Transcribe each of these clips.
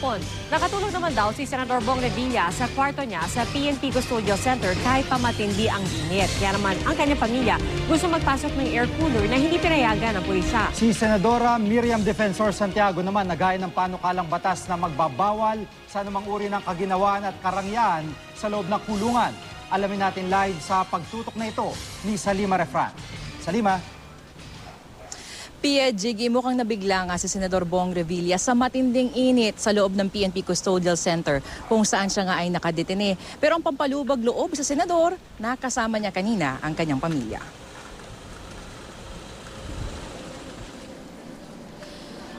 kahapon. Nakatulog naman daw si Senador Bong Revilla sa kwarto niya sa PNP Custodial Center kahit pa matindi ang init. Kaya naman ang kanyang pamilya gusto magpasok ng air cooler na hindi pinayagan ng pulisya. Si Senadora Miriam Defensor Santiago naman nagaya ng panukalang batas na magbabawal sa anumang uri ng kaginawaan at karangyaan sa loob ng kulungan. Alamin natin live sa pagtutok na ito ni Salima Refran. Salima, Pia Jiggy, mukhang nabigla nga si Senador Bong Revilla sa matinding init sa loob ng PNP Custodial Center kung saan siya nga ay nakadetene. Pero ang pampalubag loob sa senador, nakasama niya kanina ang kanyang pamilya.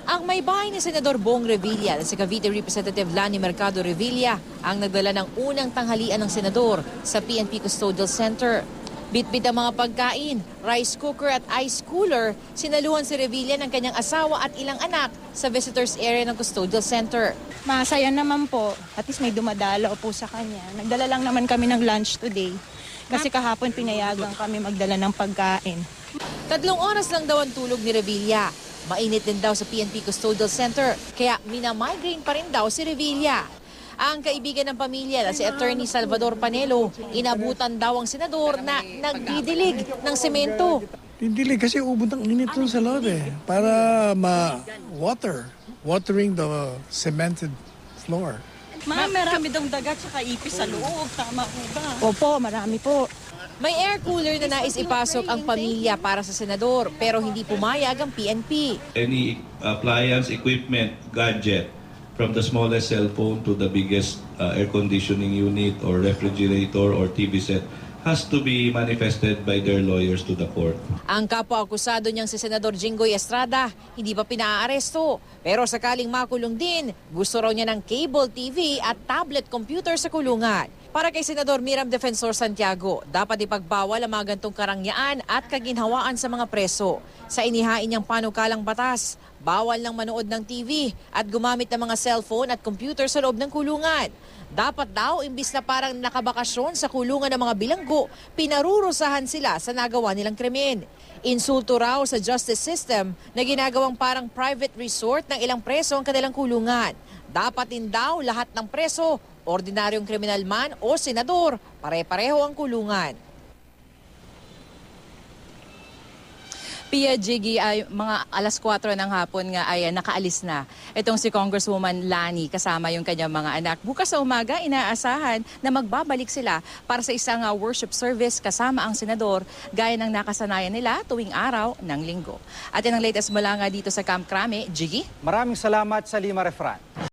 Ang may bahay ni Senador Bong Revilla na si Cavite Representative Lani Mercado Revilla ang nagdala ng unang tanghalian ng senador sa PNP Custodial Center. Bitbit ang mga pagkain, rice cooker at ice cooler, sinaluhan si Revilla ng kanyang asawa at ilang anak sa visitors area ng Custodial Center. Masaya naman po. At least may dumadalo po sa kanya. Nagdala lang naman kami ng lunch today. Kasi kahapon pinayagan kami magdala ng pagkain. Tatlong oras lang daw ang tulog ni Revilla. Mainit din daw sa PNP Custodial Center, kaya minamigraine pa rin daw si Revilla. Ang kaibigan ng pamilya na si Attorney Salvador Panelo, inabutan daw ang senador na nagdidilig ng semento. Hindi kasi ubod ang init sa loob eh. Para ma-water. Watering the cemented floor. Ma'am, marami daw dagat sa ipis sa loob. Tama po ba? Opo, marami po. May air cooler na nais ipasok ang pamilya para sa senador, pero hindi pumayag ang PNP. any appliance, equipment, gadget, from the smallest cell phone to the biggest uh, air conditioning unit or refrigerator or TV set, has to be manifested by their lawyers to the court. Ang kapwa-akusado niyang si Senador Jinggoy Estrada, hindi pa pinaaresto. Pero sakaling makulong din, gusto raw niya ng cable TV at tablet computer sa kulungan. Para kay Senador Miram Defensor Santiago, dapat ipagbawal ang mga gantong karangyaan at kaginhawaan sa mga preso. Sa inihain niyang panukalang batas, bawal nang manood ng TV at gumamit ng mga cellphone at computer sa loob ng kulungan. Dapat daw, imbis na parang nakabakasyon sa kulungan ng mga bilanggo, pinarurusahan sila sa nagawa nilang krimen. Insulto raw sa justice system na ginagawang parang private resort ng ilang preso ang kanilang kulungan. Dapat din daw lahat ng preso, ordinaryong kriminal man o senador, pare-pareho ang kulungan. Pia Jiggy ay mga alas 4 ng hapon nga ay ah, nakaalis na. Itong si Congresswoman Lani kasama yung kanyang mga anak. Bukas sa umaga inaasahan na magbabalik sila para sa isang ah, worship service kasama ang senador gaya ng nakasanayan nila tuwing araw ng linggo. At yan ang latest mula nga dito sa Camp Crame. Jiggy? maraming salamat Salima Refran.